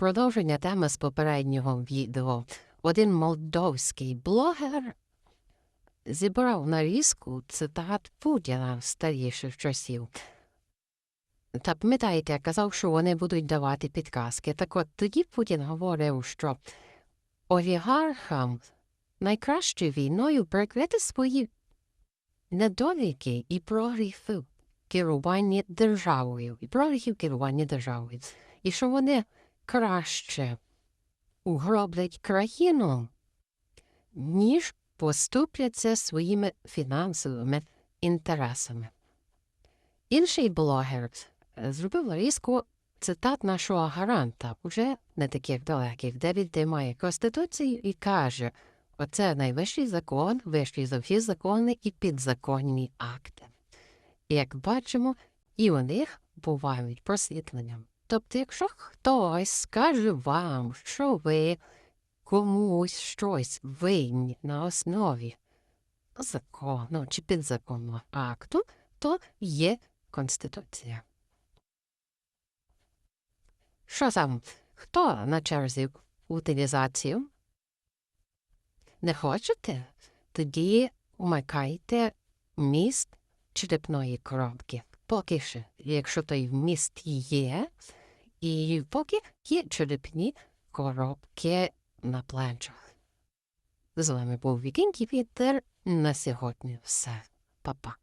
продовження теми з попереднього відео. Один молдовський блогер зібрав нарізку цитат Путіна старіших часів. Та пам'ятаєте, казав, що вони будуть давати підказки. Так от тоді Путін говорив, що олігархам найкраще війною прикрити свої недоліки і прогріхи в керуванні державою, і прогріхи в керуванні державою. І що вони краще угроблять країну, ніж поступляться своїми фінансовими інтересами. Інший блогер е, зробив різку цитат нашого гаранта, уже не таких далеких, де він тримає Конституцію і каже, оце найвищий закон, вищий за всі закони і підзаконні акти. І як бачимо, і у них бувають просвітлення. Тобто, якщо хтось скаже вам, що ви комусь щось винні на основі закону чи підзаконного акту, то є Конституція. Що там? Хто на черзі утилізацію? Не хочете? Тоді умикайте міст черепної коробки. Поки що, якщо той вміст є, і поки є черепні коробки на плечах. З вами був Вікінг і Вітер. На сьогодні все. Па-па.